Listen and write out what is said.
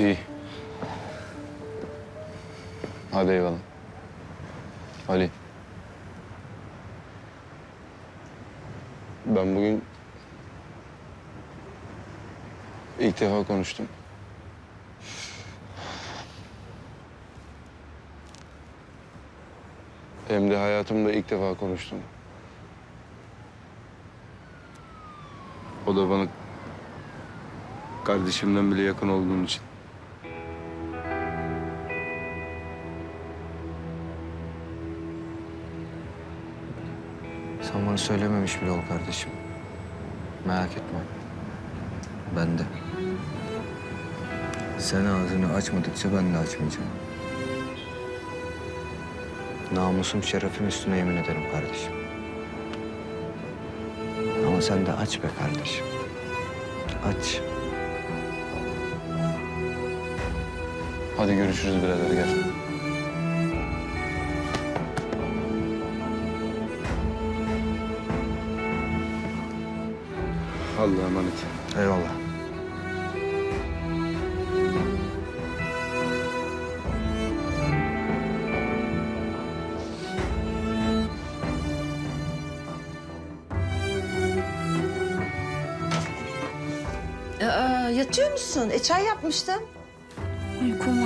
İyi. Hadi eyvallah. Ali. Ben bugün ilk defa konuştum. Hem de hayatımda ilk defa konuştum. O da bana kardeşimden bile yakın olduğun için. Sen bana söylememiş bile ol kardeşim. Merak etme. Ben de. Sen ağzını açmadıkça ben de açmayacağım. Namusum, şerefim üstüne yemin ederim kardeşim. Ama sen de aç be kardeşim. Aç. Hadi görüşürüz birader gel. Allah'a emanet. Eyvallah. Aa, yatıyor musun? E çay yapmıştım. Uykum.